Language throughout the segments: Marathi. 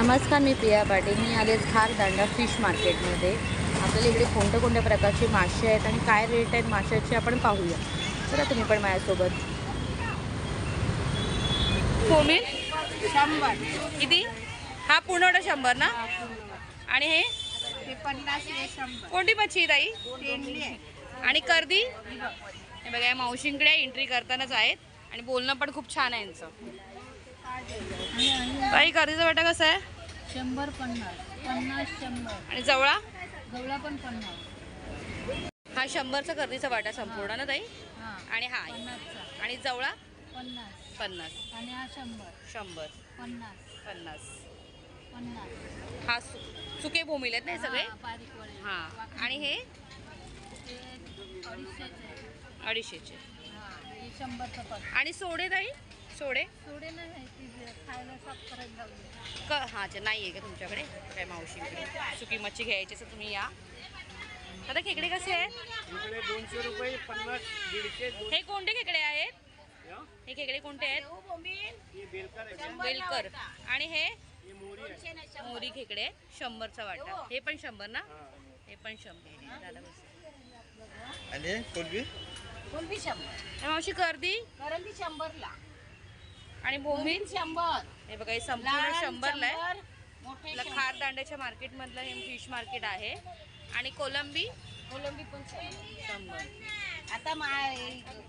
नमस्कार मी प्रिया पाटील. मी आले खार दांडा फिश मार्केटमध्ये. आपल्याला इकडे कोणत्या कोणत्या प्रकारचे मासे आहेत आणि काय रेट आहेत माशाचे आपण पाहूया. चला तुम्ही पण माझ्यासोबत. कोमिल शंभर. किती? हा पूर्ण शंभर ना? आणि हे? हे पन्नास हे कोणती मच्छी ताई? आणि कर्दी? हे बघा. या मावशींकडे एंट्री करतानाच आहेत. आणि बोलणं पण खूप छान आहे यांचं. ताई कर्दीचा वाटा कसा आहे? शंभर पन्नास. पन्नास शंभर. आणि जवळा? गवळा पण पन्नास. हा शंभरचा कर्दीचा वाटा संपूर्ण ना ताई? हां. आणि हा? आणि जवळा? पन्नास. पन्नास. आणि हा शंभर. शंभर. पन्नास. पन्नास. पन्नास. हा सु- सुके भूमील आहेत ना हे सगळे? हां, आणि हे? अडीचशेचे. अडीचशेचे. आणि सोडे ताई? सोडे? सोडे नाही खायला साफ क? हा अच्छा नाही आहे का तुमच्याकडे? काय मावशीकडे सुकी मच्छी घ्यायची तर तुम्ही या. आता खेकडे कसे आहेत? दोनशे रुपये पन्नास दीडशे दोन हे कोणते खेकडे आहेत? हं? हे खेकडे कोणते आहेत? ही बेलकर आहे. का? बेलकर. आणि हे? ही मोरी आहे. मोरी खेकडे. शंभरचा वाटा. हे. पण शंभर ना? हा. हे पण शंभर. दादा बस. आणि कोलबी कोणती? शंभर? मावशी कर्दी? करंदी शंभरला. आणि बोंबील शंभर. हे बघा हे संपूर्ण शंभरला आहे. आपलं खार दांड्याच्या मार्केटमधलं हे फिश मार्केट आहे. आणि कोलंबी? कोलंबी पण शंभर. आता मा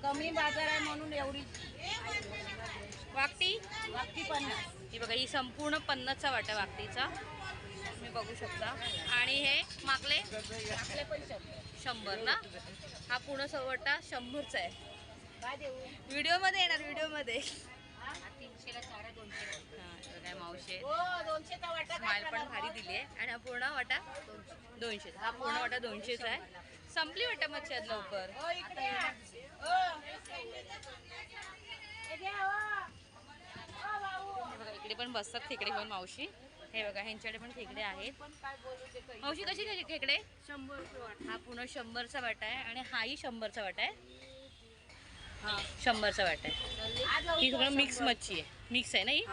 कमी बाजार आहे म्हणून एवढी वाकटी? बाकी पन्नास. ही बघा ही संपूर्ण पन्नासचा वाटा वाकटीचा. तुम्ही बघू शकता. आणि हे माकले आपले पण शंभर. ना? हा पूर्ण सवटा शंभरचा आहे. व्हिडिओमध्ये येणार व्हिडिओमध्ये. हा, बघा मावशे काय स्माईल पण भारी? दिली आहे आणि हा पूर्ण वाटा दोनशे हा पूर्ण वाटा दोनशेचा आहे संपली वाटा मच्छी आज लवकर हो. हो. बघा इकडे पण बसतात खेकडे घेऊन मावशी हे बघा ह्यांच्याकडे पण खेकडे आहेत काय. मावशी कशी खेकडे शंभर. हा पूर्ण शंभरचा वाटा आहे आणि हाही शंभरचा वाटा आहे शंभरचा वाटा आहे. ही सगळं मिक्स. मच्छी आहे. मिक्स आहे ना ही.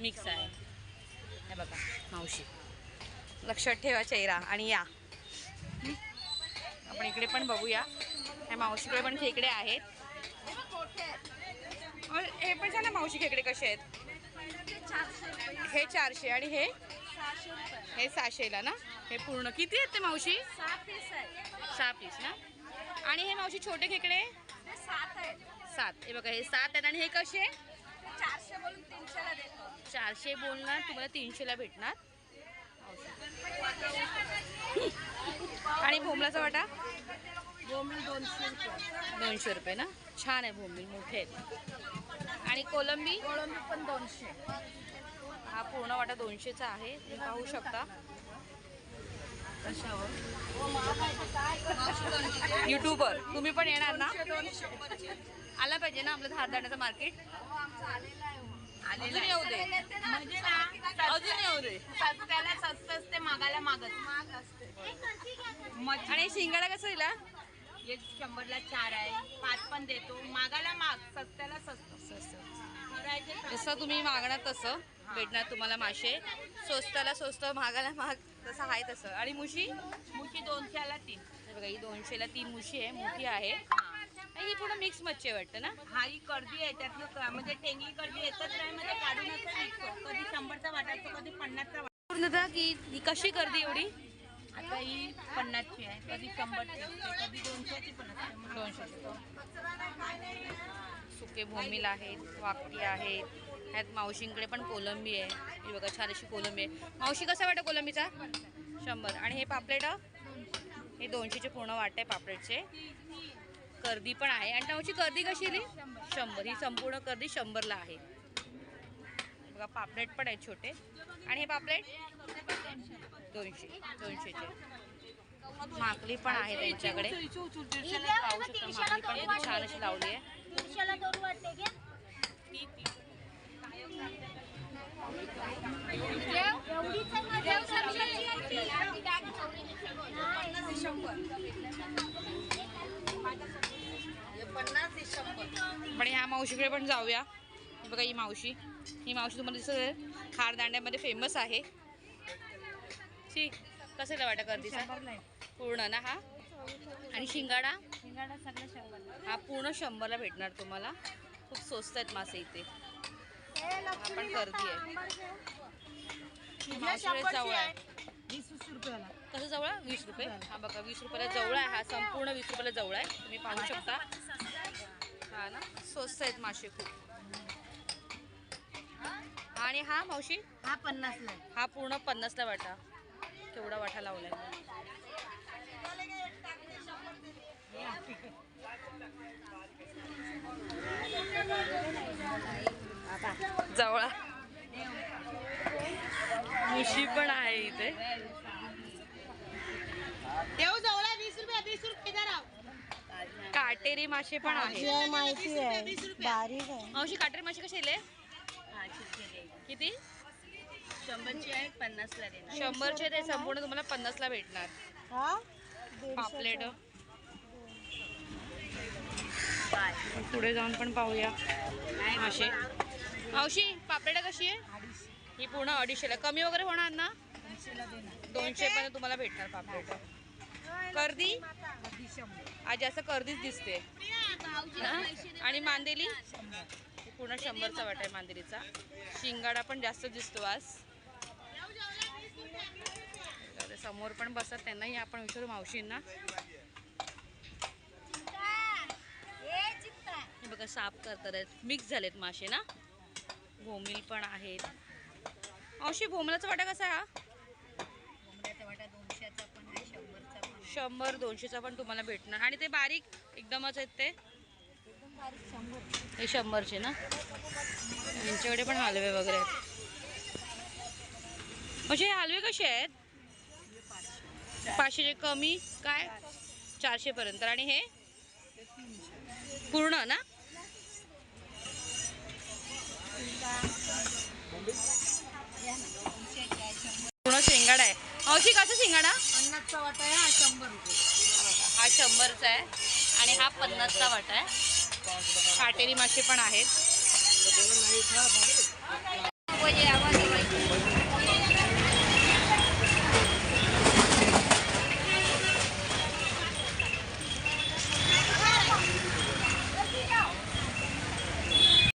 मिक्स आहे. हे बघा मावशी. लक्षात ठेवा चेहरा आणि या? आपण इकडे पण बघूया. ह्या मावशीकडे पण खेकडे आहेत. हे हे पण सांग ना मावशी खेकडे कसे आहेत. हे चारशे आणि हे. हे सहाशेला ना? हे पूर्ण किती आहेत ते मावशी? सहा पीस आहे सहा पीस ना? आणि हे मावशी छोटे खेकडे? सात आहेत. सात. हे बघा हे सात आहेत. आणि हे कसे? चारशे बोलून तीनशेला देतो. चारशे बोलणार. तुम्हाला तीनशेला भेटणार. आणि भोमलाचा वाटा? बोंबील दोनशे रुपये. दोनशे रुपये ना? छान आहे भोंबील मोठे आहेत. आणि कोलंबी? कोळंबी पण दोनशे. हा पूर्ण वाटा दोनशेचा आहे. तुम्ही पाहू शकता. युट्यूबर तुम्ही पण येणार ना? आला पाहिजे ना आपलं धारदाण्याचं मार्केट अजून येऊ दे. अजून येऊ दे. सस्त्याला स्वस्त असते मागायला मागत. माग असते आणि शिंगाडा कसं दिला? एक शंभरला चार आहे. पाच पण देतो. मागायला माग. सस्त्याला स्वस्त करायचे जसं तुम्ही मागणार तसं. भेटणार तुम्हाला मासे. स्वस्ताला स्वस्त महागाला महाग तसं आहे तसं. आणि मुशी? मुशी दोनशेला तीन. बघा ही दोनशेला तीन मुशी आहे मोठी आहे. आणि ही पूर्ण मिक्स मच्छी आहे वाटतं ना? हा ही कर्दी आहे त्यातलं क- म्हणजे टेंगली कर्दी एकच नाही म्हणजे काढून कधी शंभरचा वाटायचं कधी पन्नासचा वाटा पूर्णतः की ही कशी करते एवढी? आता ही पन्नासची आहे कधी शंभरची कधी दोनशेची मग दोनशे सुके भोमील आहेत वाकटी आहेत ह्यात मावशींकडे पण कोलंबी आहे. ही बघा छान अशी कोलंबी आहे. मावशी कसा वाटा कोलंबीचा? शंभर. आणि हे पापलेट हे? दोनशेचे पूर्ण वाट आहे पापलेटचे. कर्दी पण आहे. आणि मावशी कर्दी कशी दिली शंभर. ही संपूर्ण कर्दी शंभरला आहे. बघा पापलेट पण आहेत छोटे. आणि हे पापलेट? दोनशे. दोनशेचे. माकली पण आहे त्यांच्याकडे. पाहू शकता माकली पण. छान अशी लावली आहे. पण ह्या मावशीकडे पण जाऊया. ही बघा ही मावशी. ही मावशी तुम्हाला दिसत खार दांड्यामध्ये फेमस आहे. शी कसेला वाटा कर्दीचा पूर्ण ना हा? आणि शिंगाडा? शिंगाडा सगळं शंभर हा पूर्ण शंभरला भेटणार तुम्हाला. खूप स्वस्त आहेत मासे इथे. हा पण कर्दी आहे. मासुळे जवळ आहे. कसं जवळ? वीस रुपये? हा बघा वीस रुपयाला जवळ आहे. हा संपूर्ण वीस रुपयाला जवळ आहे. तुम्ही पाहू शकता. हा ना? स्वस्त आहेत मासे खूप. आणि हा मावशी? हा पन्नासला हा पूर्ण पन्नासला वाटा. केवढा वाटा लावलाय. जवळा. मुशी पण आहे इथे. देऊ जवळ वीस रुपये वीस रुपये काटेरी मासे पण आहे. माहिती आहे बारीक आहे. मावशी काटेरी मासे कसे दिले? किती? शंभरची आहे पन्नासला देणार. शंभरचे ते संपूर्ण तुम्हाला पन्नासला भेटणार. हा? पापलेट. पुढे जाऊन पण पाहूया. असे मावशी पापलेट कशी आहे? ही पूर्ण अडीचशेला. कमी वगैरे होणार ना? दोनशे पण तुम्हाला भेटणार पापलेट. कर्दी? आज जास्त कर्दीच दिसते. आणि मांदेली? पूर्ण शंभरचा वाट आहे मांदेलीचा. शिंगाडा पण जास्त दिसतो आज. समोर पण बसत त्यांनाही आपण विचारू मावशींना हे बघा साफ करतात आहेत. मिक्स झालेत मासे ना? भोमिल पण आहेत. मावशी भोमलाचा वाटा कसा आहे हा? शंभर दोनशेचा पण तुम्हाला भेटणार. आणि ते बारीक एकदमच आहेत ते? हे शंभरचे ना? यांच्याकडे पण हलवे वगैरे आहेत. म्हणजे हे हलवे कसे आहेत? पाचशेचे कमी? काय? चारशे पर्यंत आणि हे? पूर्ण ना? पूर्ण शेंगाडा आहे. मावशी कसं शेंगाडा? पन्नासचा वाटा आहे हा शंभर रुपये. हा शंभरचा आहे. आणि हा पन्नासचा वाटा आहे. काटेरी मासे पण आहेत.